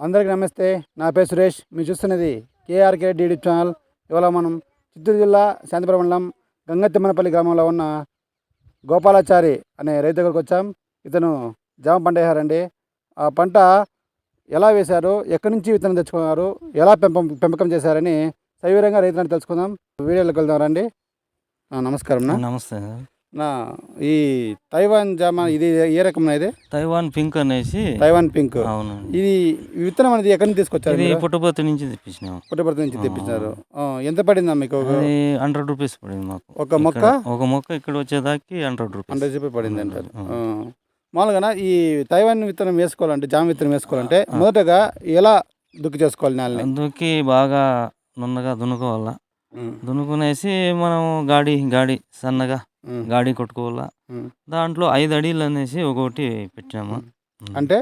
అందరికీ నమస్తే. నా పేరు సురేష్. మీరు చూస్తున్నది కేఆర్కే డీడీ ఛానల్. ఇవాళ మనం చిత్తూరు జిల్లా శాంతిపురం మండలం గంగతిమ్మనపల్లి గ్రామంలో ఉన్న గోపాలాచారి అనే రైతు దగ్గరకు వచ్చాం. ఇతను జామ పంట వేశారండి. ఆ పంట ఎలా వేశారు? ఎక్కడి నుంచి విత్తనం తెచ్చుకున్నారు? ఎలా పెంపం పెంపకం చేశారని సవివరంగా రైతులను తెలుసుకుందాం. వీడియోలోకి వెళ్దాం రండి. నమస్కారం నమస్తే నా ఈ తైవాన్ జామ ఇది ఏ రకం ఇది? తైవాన్ పింక్ అనేసి. Taiwan pink. అవును. ఇది విత్తనం అనేది ఎక్కడి నుంచి తీసుకొచ్చారు ఇది? పుట్టపర్తి నుంచి తెప్పించినాం. పుట్టపర్తి నుంచి తెప్పించారు. ఎంత పడిందా మీకు హండ్రెడ్ రూపీస్ పడింది మాకు. ఒక మొక్క? ఒక మొక్క ఇక్కడ వచ్చేదానికి హండ్రెడ్ రూపీస్. హండ్రెడ్ రూపాయలు పడింది అంటారు. మామూలుగా ఈ తైవాన్ విత్తనం వేసుకోవాలంటే జామ విత్తనం వేసుకోవాలంటే మొదటగా ఎలా దుక్కి చేసుకోవాలి నేలని? అందుకే బాగా నున్నగా దున్నుకోవాలా. దున్నుకునేసి మనం గాడి గాడి సన్నగా. గాడి కొట్టుకోవాలా. దాంట్లో ఐదు అడీలు అనేసి ఒకటి పెట్టాము. అంటే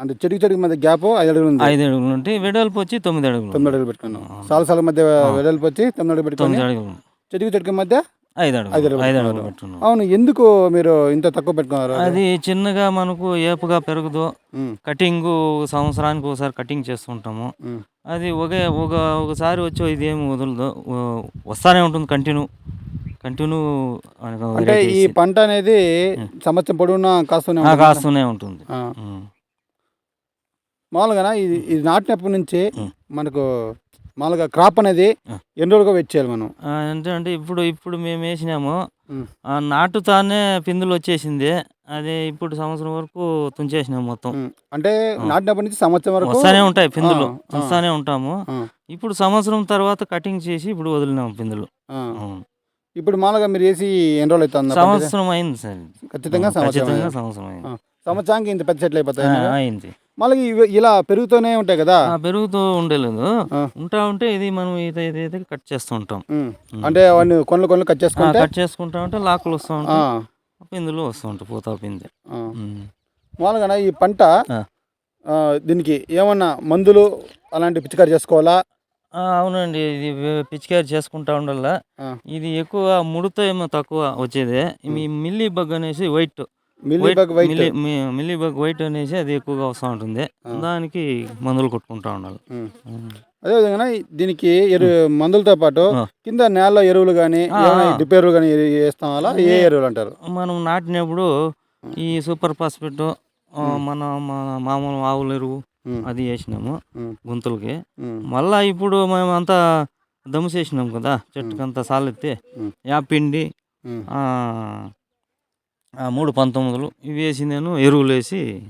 అంటే చెడుకు చెడుకు మధ్య గ్యాప్ ఐదు అడుగులు ఉంది. ఐదు అడుగులు ఉంటే వెడల్పు వచ్చి తొమ్మిది అడుగులు తొమ్మిది అడుగులు పెట్టుకున్నాం. సాల సాల మధ్య. వెడల్పు వచ్చి తొమ్మిది అడుగులు పెట్టుకొని తొమ్మిది అడుగులు చెడుకు చెడుకు మధ్య ఐదు అడుగులు ఐదు. అడుగులు పెట్టున్నాం అవును ఎందుకు మీరు ఇంత తక్కువ పెట్టుకున్నారు? అది చిన్నగా మనకు ఏపుగా పెరుగుదు కటింగ్ సంవత్సరానికి ఒకసారి కటింగ్ చేస్తుంటాము. అది ఒకే ఒక ఒకసారి వచ్చి ఇదేమి వదలదు. వస్తానే ఉంటుంది కంటిన్యూ. కంటిన్యూ అంటే ఈ పంట అనేది సంవత్సరం పొడవునా కాస్తూనే కాస్తూనే ఉంటుంది. మామూలుగా ఇది ఇది నాటినప్పటి నుంచి. మనకు మామూలుగా క్రాప్ అనేది. ఎన్ని రోజులుగా వెయిట్ చేయాలి మనం? అంటే అంటే ఇప్పుడు ఇప్పుడు మేము వేసినాము. నాటుతానే పిందులు వచ్చేసింది. అది ఇప్పుడు సంవత్సరం వరకు తుంచేసినాము మొత్తం. అంటే నాటినప్పటి నుంచి సంవత్సరం వరకు వస్తానే ఉంటాయి పిందులు. వస్తానే ఉంటాము. ఇప్పుడు సంవత్సరం తర్వాత కటింగ్ చేసి ఇప్పుడు వదిలినాము పిందులు. ఇప్పుడు మామూలుగా మీరు వేసి ఎన్ని రోజులు అవుతుంది సంవత్సరం అయింది సార్. ఖచ్చితంగా సంవత్సరం. సంవత్సరం అయింది. సంవత్సరానికి ఇంత పెద్ద చెట్లు అయిపోతాయి అయింది. మళ్ళీ ఇలా పెరుగుతూనే ఉంటాయి కదా? పెరుగుతూ ఉండలేదు. ఉంటా ఉంటే ఇది మనం ఇది కట్ చేస్తూ ఉంటాం. అంటే అవన్నీ కొనలు కొనలు కట్ చేసుకుంటే? కట్ చేసుకుంటా ఉంటే లాకులు వస్తూ ఆ, ఉంటాయి పిందులు వస్తూ ఉంటాయి పూత. ఉమ్. మామూలుగా ఈ పంట దీనికి ఏమన్నా మందులు అలాంటి పిచికారి చేసుకోవాలా? అవునండి. ఇది పిచికారి చేసుకుంటా ఉండాల. ఇది ఎక్కువ ముడత ఏమో తక్కువ వచ్చేది. మీ మిల్లీ బగ్ అనేసి white. Mealy bug white. Mealy మీ- మిల్లీ బగ్ వైట్ అనేసి అది ఎక్కువగా వస్తూ ఉంటుంది. దానికి మందులు కొట్టుకుంటా ఉండాలి. ఉమ్. అదేవిధంగా దీనికి మందులతో పాటు. కింద నేలలో ఎరువులు కానీ కానీ వేస్తాం అలా ఏ ఎరువులు అంటారు? మనం నాటినప్పుడు ఈ సూపర్ ఫాస్ఫేట్ మన మామూలు ఆవుల ఎరువు అది వేసినాము గుంతలకి. మళ్ళా ఇప్పుడు మేము అంతా దమ్ము చేసినాం కదా చెట్టుకంతా సాలెత్తి. యాపిండి మూడు పంతొమ్మిదిలు ఇవి వేసి నేను ఎరువులు వేసి.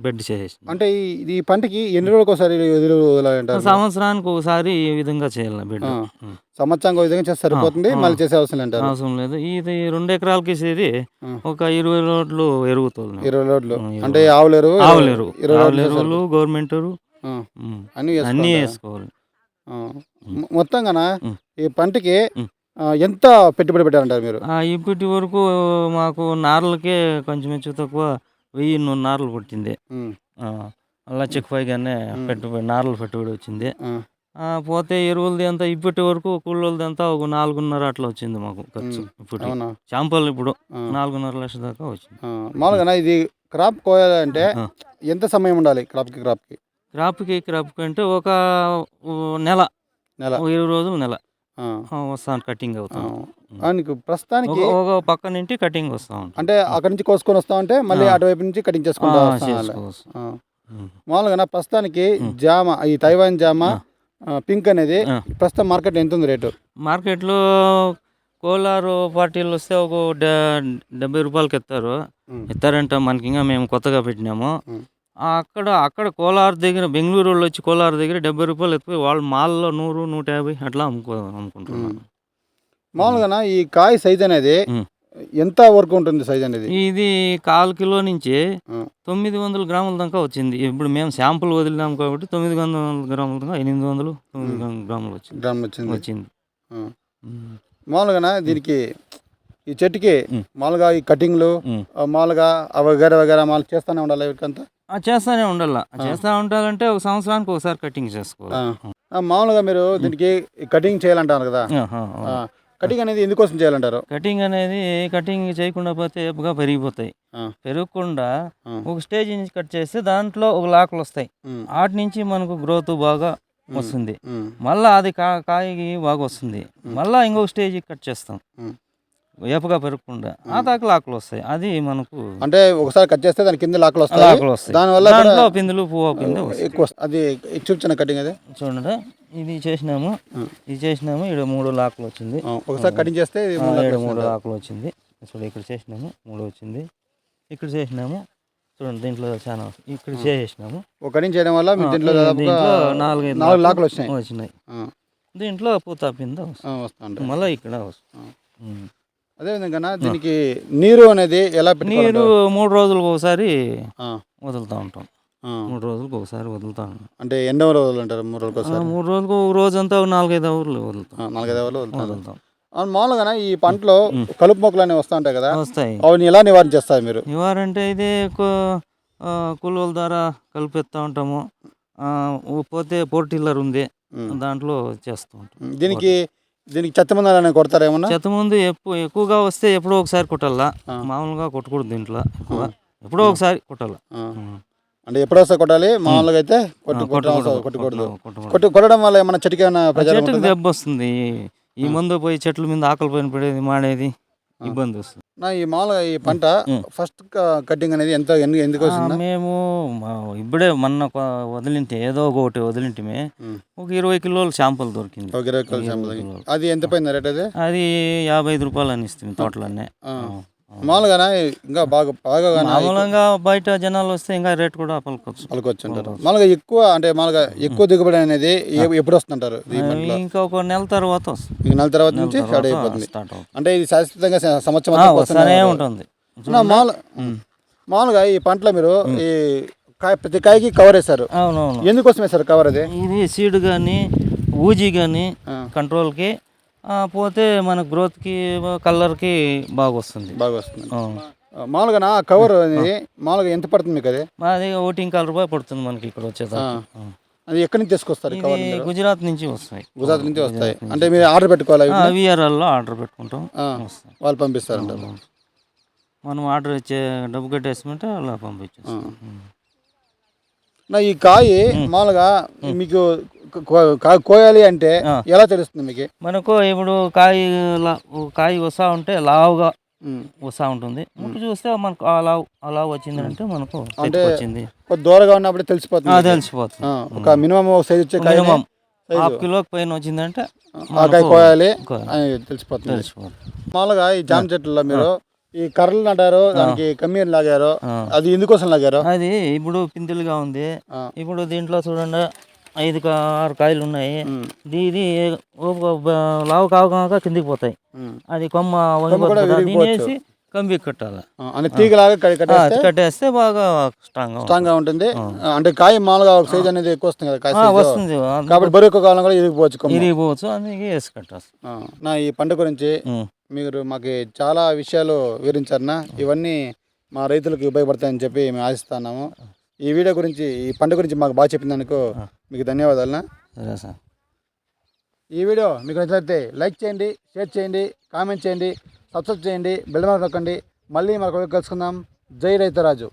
బెడ్ చేసేసిన. అంటే ఈ- పంటకి ఎన్ని రోజులకు ఒకసారి సంవత్సరానికి ఒకసారి ఈ విధంగా చేయాలి బెడ్. సంవత్సరానికి విధంగా చేస్తే సరిపోతుంది. మళ్ళీ చేసే అవసరం అంటారు అవసరం లేదు. ఇది రెండు ఎకరాలకి వేసేది. ఒక ఇరవై రోడ్లు ఎరుగుతుంది ఇరవై ఇరవై అంటే ఆవుల ఎరువు ఆవుల ఎరువు. ఇరవై ఆవుల ఎరువులు గవర్నమెంట్ ఎరువు. అన్ని అన్నీ వేసుకోవాలి? ఉమ్. ఈ పంటకి ఎంత పెట్టుబడి పెట్టారంటారు మీరు? ఆ, ఇప్పటి వరకు మాకు నార్లకే కొంచెం హెచ్చు తక్కువ వెయ్యి నార్లు కొట్టింది. అలా చెక్ పైగానే పెట్టుబడి నార్లు పెట్టుబడి వచ్చింది. పోతే ఎరువులది అంతా ఇప్పటి వరకు కూలోళ్ళది అంతా ఒక నాలుగున్నర అట్లా వచ్చింది మాకు ఖర్చు ఇప్పుడు శాంపల్ ఇప్పుడు నాలుగున్నర లక్షల దాకా వచ్చింది. మామూలుగా ఇది క్రాప్ కోయాలంటే ఎంత సమయం ఉండాలి క్రాప్కి క్రాప్కి? క్రాప్కి క్రాప్ అంటే ఒక నెల నెల. ఇరవై రోజులు నెల. వస్తాను కటింగ్ ఆ. అవుతాం ఆ, నీకు ప్రస్తుతానికి ఒక ఒక పక్క నుండి కటింగ్ వస్తా అంటే అక్కడి నుంచి కోసుకొని వస్తా ఉంటే మళ్ళీ. అటువైపు నుంచి కటింగ్ చేసుకుంటా వస్తాం అలా. చేసుకోవచ్చు ఆ. ఉమ్. మామూలుగా ప్రస్తుతానికి. జామ ఈ తైవాన్ జామ పింక్ అనేది. ప్రస్తుతం మార్కెట్ ఎంత ఉంది రేటు మార్కెట్లో కోలారు పార్టీలు వస్తే ఒక డ- డెబ్బై రూపాయలకి ఎత్తారు ఉమ్. ఎత్తారంట మనకి ఇంకా మేము కొత్తగా పెట్టినాము అక్కడ అక్కడ కోలార్ దగ్గర బెంగళూరు వాళ్ళు వచ్చి కోలార్ దగ్గర డెబ్బై రూపాయలు ఎత్తుకుపోయి వాళ్ళు మాల్లో నూరు నూట యాభై అట్లా అమ్ముకో అమ్ముకుంటున్నారు. మామూలుగా ఈ కాయ సైజ్ అనేది. ఎంత వరకు ఉంటుంది సైజ్ అనేది? ఇది కాల్ కిలో నుంచి. తొమ్మిది వందల గ్రాముల దాకా వచ్చింది. ఇప్పుడు మేము శాంపుల్ వదిలినాం కాబట్టి తొమ్మిది వందల గ్రాముల దాకా ఎనిమిది వందలు తొమ్మిది గ్రాములు వచ్చింది. గ్రామ్ వచ్చింది. వచ్చింది. మామూలుగా దీనికి ఈ చెట్టుకి. మామూలుగా ఈ కటింగ్లు మామూలుగా వగేర వగేర మాలు చేస్తూనే ఉండాలి వీటికంతా? చేస్తానే ఉండాల. చేస్తా ఉండాలంటే ఒక సంవత్సరానికి ఒకసారి కటింగ్ చేసుకోవాలి. మామూలుగా మీరు దీనికి కటింగ్ చేయాలంటారు కదా. కటింగ్ అనేది ఎందుకోసం చేయాలంటారు? కటింగ్ అనేది కటింగ్ చేయకుండా పోతే ఏపుగా పెరిగిపోతాయి. పెరగకుండా. ఒక స్టేజ్ నుంచి కట్ చేస్తే దాంట్లో ఒక లాకులు వస్తాయి. వాటి నుంచి మనకు గ్రోత్ బాగా వస్తుంది. మళ్ళా అది కా కాయకి బాగా వస్తుంది. మళ్ళా ఇంకొక స్టేజ్ కట్ చేస్తాం. ఏపుగా పెరగకుండా ఆ దాకా లాకులు వస్తాయి. అది మనకు అంటే ఒకసారి కట్ చేస్తే దాని కింద లాక్లు వస్తాయి. లాకులు వస్తాయి. దానివల్ల దాంట్లో పిందులు పువ్వు వస్తాయి. ఎక్కువ. అది చూపించిన కటింగ్ అది. చూడండి. ఇది చేసినాము. ఇది చేసినాము. ఇక్కడ మూడు లాకులు వచ్చింది. ఒకసారి కటింగ్ చేస్తే ఆ, మూడు లాక్లు వచ్చింది. చూడు ఇక్కడ చేసినాము. మూడు వచ్చింది. ఇక్కడ చేసినాము. చూడండి దీంట్లో చాలా. ఇక్కడ చేసినాము. ఒక కటింగ్ చేయడం వల్ల దీంట్లో నాలుగైదు నాలుగు లాక్లు వచ్చినాయి. వచ్చినాయి. దీంట్లో పూత పింద వస్తుంది. వస్తా మళ్ళీ ఇక్కడ వస్తుంది. అదేవిధంగా దీనికి నీరు అనేది ఎలా నీరు మూడు రోజులకు ఒకసారి వదులుతూ ఉంటాం. మూడు రోజులకు ఒకసారి వదులుతా ఉంటాం. అంటే ఎన్నో రోజులు అంటారు మూడు రోజులకు ఒకసారి? మూడు రోజులకు ఒక రోజంతా ఒక నాలుగైదు అవర్లు వదులుతాం. నాలుగైదు వదులుతారు. వదులుతాం. మామూలుగా ఈ పంటలో కలుపు మొక్కలు అనేవి వస్తూ ఉంటాయి కదా? వస్తాయి. అవి ఎలా నివారణ చేస్తారు మీరు? నివారంటే ఇదే కూలోల ద్వారా కలిపేస్తూ ఉంటాము. పోతే పోర్టిల్లర్ ఉంది. దాంట్లో చేస్తూ ఉంటాం. దీనికి దీనికి చెత్త మందులు అనేవి కొడతారు ఏమన్నా? చెత్త ముందు ఎక్కువ ఎక్కువగా వస్తే ఎప్పుడో ఒకసారి కొట్టాలా. మామూలుగా కొట్టకూడదు దీంట్లో ఎక్కువ ఎప్పుడో ఒకసారి కొట్టాలా. అంటే ఎప్పుడు వస్తే కొట్టాలి మామూలుగా అయితే కొట్టు కొట్టకూడదు, కొట్టకూడదు కొట్టకూడదు. కొట్టు కొట్టడం వల్ల ఏమన్నా చెట్టుకి ఏమైనా చెట్టుకి దెబ్బ వస్తుంది ఈ మందు పోయి చెట్ల మీద ఆకలి పైన పడేది మాడేది. ఇబ్బంది వస్తుంది. నా ఈ మామూలుగా ఈ పంట. ఫస్ట్ కటింగ్ అనేది ఎంత ఎందుకు వస్తుందా మేము ఇప్పుడే మొన్న వదిలింటే ఏదో ఒకటి వదిలింటిమే. ఒక ఇరవై కిలోల శాంపుల్ దొరికింది. ఇరవై కిలోల. అది ఎంత పోయింది రేట్ అది? అది యాభై ఐదు రూపాయలు అని ఇస్తుంది తోటలన్నీ ఆ. ఆ. మామూలుగా ఇంకా బాగా బాగా మామూలుగా బయట జనాలు వస్తే ఇంకా రేట్ కూడా పలుకోవచ్చు పలుకోవచ్చు అంటారు మామూలుగా ఎక్కువ అంటే మామూలుగా ఎక్కువ దిగుబడి అనేది ఎప్పుడు వస్తుంటారు ఇంకా ఒక నెల తర్వాత ఈ నెల తర్వాత నుంచి స్టార్ట్ అయిపోతుంది. అంటే ఇది శాశ్వతంగా సంవత్సరం వస్తూనే ఉంటుంది. మామూలు మామూలుగా ఈ పంటలో మీరు ఈ కాయ ప్రతి కాయకి కవర్ అవునవును. ఎందుకోసం వేశారు కవర్ అది? ఇది సీడ్ కానీ ఊజీ కానీ. కంట్రోల్కి పోతే మన గ్రోత్కి కలర్కి బాగా వస్తుంది బాగా వస్తుంది మామూలుగా నా కవర్ అనేది మామూలుగా ఎంత పడుతుంది మీకు అది? అది ఒకటి ఇంకా రూపాయి పడుతుంది మనకి ఇక్కడ వచ్చేదాకా. ఆ. అది ఎక్కడి నుంచి తీసుకొస్తారు కవర్ గుజరాత్ నుంచి వస్తాయి. గుజరాత్ నుంచి వస్తాయి. అంటే మీరు ఆర్డర్ పెట్టుకోవాలి? విఆర్ఎల్లో ఆర్డర్ పెట్టుకుంటాం. వాళ్ళు పంపిస్తారంటారు. మనం ఆర్డర్ ఇచ్చే డబ్బు కట్టేసుకుంటే అలా పంపించేస్తాం. నా ఈ కాయ మామూలుగా మీకు కోయాలి అంటే. ఎలా తెలుస్తుంది మీకు? మనకు ఇప్పుడు కాయ కాయ వస్తూ ఉంటే లావుగా. వస్తూ ఉంటుంది. ముట్టు చూస్తే మనకు ఆ లావు ఆ లావు వచ్చింది అంటే మనకు అంటే వచ్చింది దూరంగా ఉన్నప్పుడు తెలిసిపోతుంది. తెలిసిపోతుంది. ఒక మినిమం ఒక సైజ్ వచ్చే కాయ మినిమం హాఫ్ కిలోకి పైన వచ్చిందంటే కాయ కోయాలి తెలిసిపోతుంది. తెలిసిపోతుంది. మామూలుగా ఈ జామ చెట్లలో మీరు ఈ కర్రలు నాటారు దానికి కమ్మీరు లాగారు. అది ఎందుకోసం లాగారు? అది ఇప్పుడు పిందులుగా ఉంది. ఇప్పుడు దీంట్లో చూడండి. ఐదు ఆరు కాయలు ఉన్నాయి. ఇది లావు కావగా కిందికి పోతాయి. అది కొమ్మ వంగిపోతుంది కంబి కట్టాలి. తీగలాగా కట్టేస్తే బాగా స్ట్రాంగ్ స్ట్రాంగ్గా ఉంటుంది. అంటే కాయ మామూలుగా ఒక సైజ్ అనేది ఎక్కువ వస్తుంది కదా కాయ. వస్తుంది. కాబట్టి బరువు ఎక్కువ కాలం కూడా ఇరిగిపోవచ్చు. ఇరిగిపోవచ్చు అందుకే వేసి నా ఈ పంట గురించి. మీరు మాకు చాలా విషయాలు వివరించారన్నా. ఇవన్నీ మా రైతులకు ఉపయోగపడతాయని చెప్పి మేము ఆశిస్తున్నాము ఈ వీడియో గురించి ఈ పంట గురించి మాకు బాగా చెప్పినందుకు మీకు ధన్యవాదాలు సరే సార్. ఈ వీడియో మీకు నచ్చినట్లయితే లైక్ చేయండి షేర్ చేయండి కామెంట్ చేయండి సబ్స్క్రైబ్ చేయండి బెల్ మార్క్ నొక్కండి. మళ్ళీ మరొక వీడియో కలుసుకుందాం. జై రైతరాజు.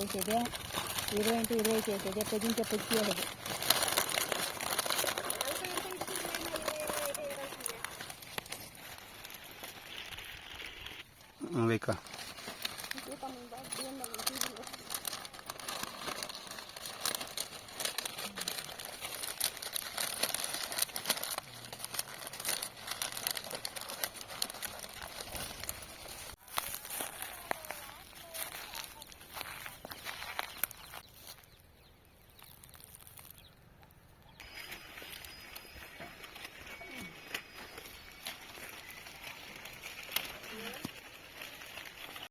వేసేదే ఇరవై ఇంటూ ఇరవై చేసేదే పొద్దుంటే పొద్దు ఇక